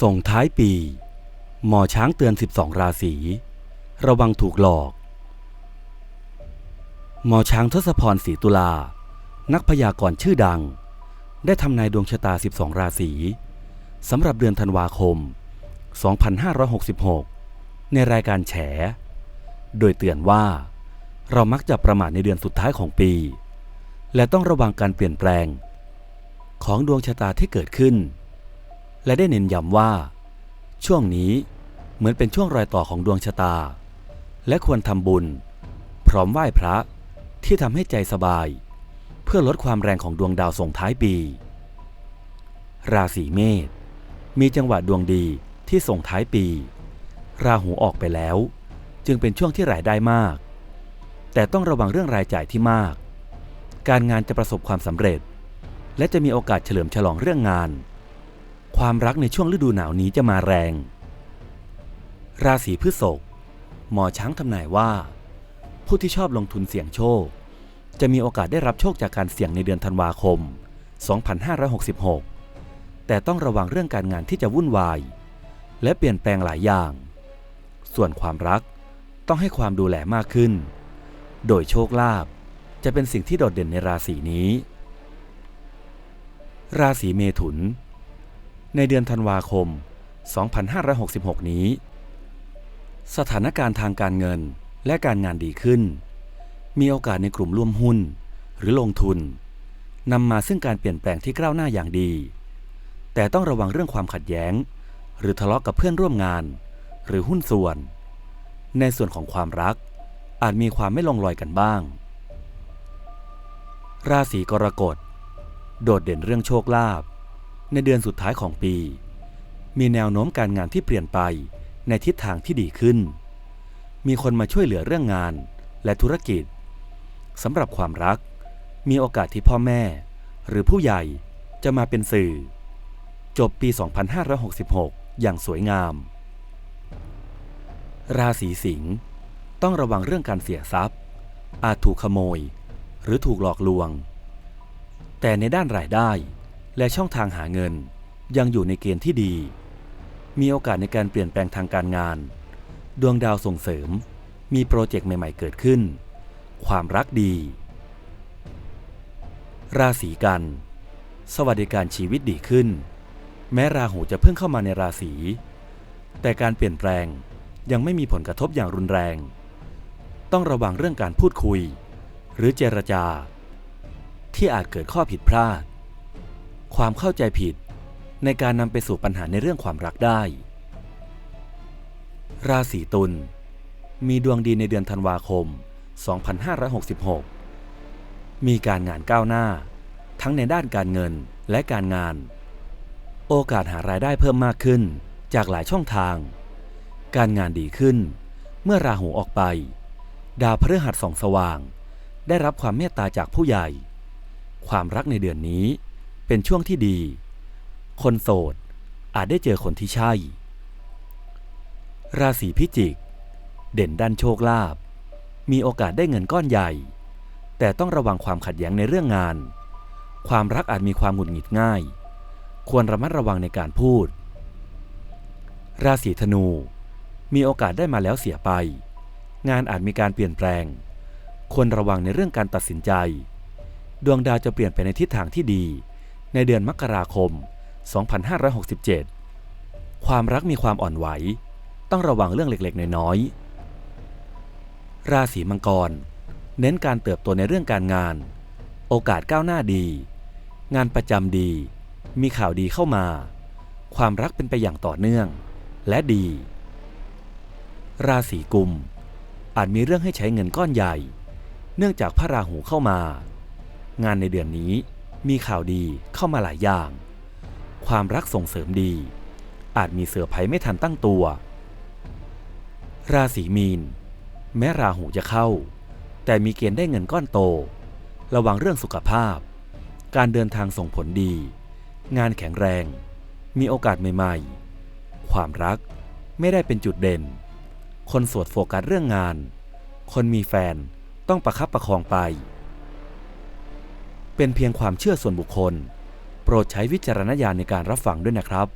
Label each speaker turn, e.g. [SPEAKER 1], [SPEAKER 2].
[SPEAKER 1] ส่งท้ายปี หมอช้างเตือน 12 ราศีระวังถูกหลอก หมอช้างทศพรศรีตุลา นักพยากรณ์ชื่อดัง ได้ทำนายดวงชะตา 12 ราศีสำหรับเดือนธันวาคม 2566 ในรายการแฉ โดยเตือนว่า เรามักจะประมาทในเดือนสุดท้ายของปี และต้องระวังการเปลี่ยนแปลง ของดวงชะตาที่เกิดขึ้น และได้เน้นย้ำว่า ช่วงนี้เหมือนเป็นช่วงรอยต่อของดวงชะตา และควรทำบุญ พร้อมไหว้พระที่ทำให้ใจสบาย เพื่อลดความแรงของดวงดาวส่งท้ายปี ราศีเมษมีจังหวะดวงดีที่ส่งท้ายปี ราหูออกไปแล้ว จึงเป็นช่วงที่รายได้มาก แต่ต้องระวังเรื่องรายจ่ายที่มาก การงานจะประสบความสำเร็จ และจะมีโอกาสเฉลิมฉลองเรื่องงาน ความรักในช่วงฤดูหนาวนี้จะมาแรง ราศีพฤษภหมอช้างทำนายว่า ผู้ที่ชอบลงทุนเสี่ยงโชค จะมีโอกาสได้รับโชคจากการเสี่ยงในเดือนธันวาคม 2566 แต่ต้องระวังเรื่องการงานที่จะวุ่นวาย และเปลี่ยนแปลงหลายอย่าง ส่วนความรักต้องให้ความดูแลมากขึ้น โดยโชคลาภจะเป็นสิ่งที่โดดเด่นในราศีนี้ ราศีเมถุน ในเดือนธันวาคม 2566 นี้ สถานการณ์ทางการเงินและการงานดีขึ้น มีโอกาสในกลุ่มร่วมหุ้น หรือลงทุนนำมาซึ่งการเปลี่ยนแปลงที่ก้าวหน้าอย่างดี แต่ต้องระวังเรื่องความขัดแย้ง หรือทะเลาะกับเพื่อนร่วมงาน หรือหุ้นส่วน ในส่วนของความรัก อาจมีความไม่ลงรอยกันบ้าง ราศีกรกฎ โดดเด่นเรื่องโชคลาภ ในเดือนสุดท้ายของปี มีแนวโน้มการงานที่เปลี่ยนไปในทิศทางที่ดีขึ้น มีคนมาช่วยเหลือเรื่องงานและธุรกิจสำหรับความรัก มีโอกาสที่พ่อแม่ หรือผู้ใหญ่จะมาเป็นสื่อ จบปี 2566 อย่างสวยงาม ราศีสิงห์ต้องระวังเรื่องการเสียทรัพย์ อาจถูกขโมย หรือถูกหลอกลวง แต่ในด้านรายได้ และช่องทางหาเงินยังอยู่ในเกณฑ์ที่ดี มีโอกาสในการเปลี่ยนแปลงทางการงาน ดวงดาวส่งเสริม มีโปรเจกต์ใหม่ ๆ เกิดขึ้น ความรักดี ราศีกัน สวัสดิการชีวิตดีขึ้น แม้ราหูจะเพิ่งเข้ามาในราศี แต่การเปลี่ยนแปลงยังไม่มีผลกระทบอย่างรุนแรง ต้องระวังเรื่องการพูดคุย หรือเจรจา ที่อาจเกิดข้อผิดพลาด ความเข้าใจผิด ในการนำไปสู่ปัญหาในเรื่องความรักได้ ราศีตุลมีดวงดีในเดือนธันวาคม 2566 มีการงานก้าวหน้า ทั้งในด้านการเงินและการงาน โอกาสหารายได้เพิ่มมากขึ้นจากหลายช่องทาง การงานดีขึ้น เมื่อราหูออกไป ดาวพฤหัสส่องสว่าง ได้รับความเมตตาจากผู้ใหญ่ ความรักในเดือนนี้ เป็นช่วงที่ดี คนโสดอาจได้เจอคนที่ใช่ ราศีพิจิก เด่นด้านโชคลาภ มีโอกาสได้เงินก้อนใหญ่ แต่ต้องระวังความขัดแย้งในเรื่องงาน ความรักอาจมีความหงุดหงิดง่าย ควรระมัดระวังในการพูด ราศีธนู มีโอกาสได้มาแล้วเสียไป งานอาจมีการเปลี่ยนแปลง ควรระวังในเรื่องการตัดสินใจ ดวงดาวจะเปลี่ยนไปในทิศทางที่ดี ในเดือนมกราคม 2567 ความรักมีความอ่อนไหว ต้องระวังเรื่องเล็กๆ น้อยๆ ราศีมังกร เน้นการเติบโตในเรื่องการงาน โอกาสก้าวหน้าดี งานประจำดี มีข่าวดีเข้ามา ความรักเป็นไปอย่างต่อเนื่อง และดี ราศีกุม อาจมีเรื่องให้ใช้เงินก้อนใหญ่ เนื่องจากพระราหูเข้ามา งานในเดือนนี้ มีข่าวดีเข้ามาหลายอย่าง ความรักส่งเสริมดี อาจมีเสือไพรส์ไม่ทันตั้งตัว ราศีมีน แม้ราหูจะเข้า แต่มีเกณฑ์ได้เงินก้อนโต ระวังเรื่องสุขภาพ การเดินทางส่งผลดี งานแข็งแรง มีโอกาสใหม่ๆ ความรักไม่ได้เป็นจุดเด่น คนโสดโฟกัสเรื่องงาน คนมีแฟนต้องประคับประคองไป เป็นเพียงความเชื่อส่วนบุคคล โปรดใช้วิจารณญาณในการรับฟังด้วยนะครับ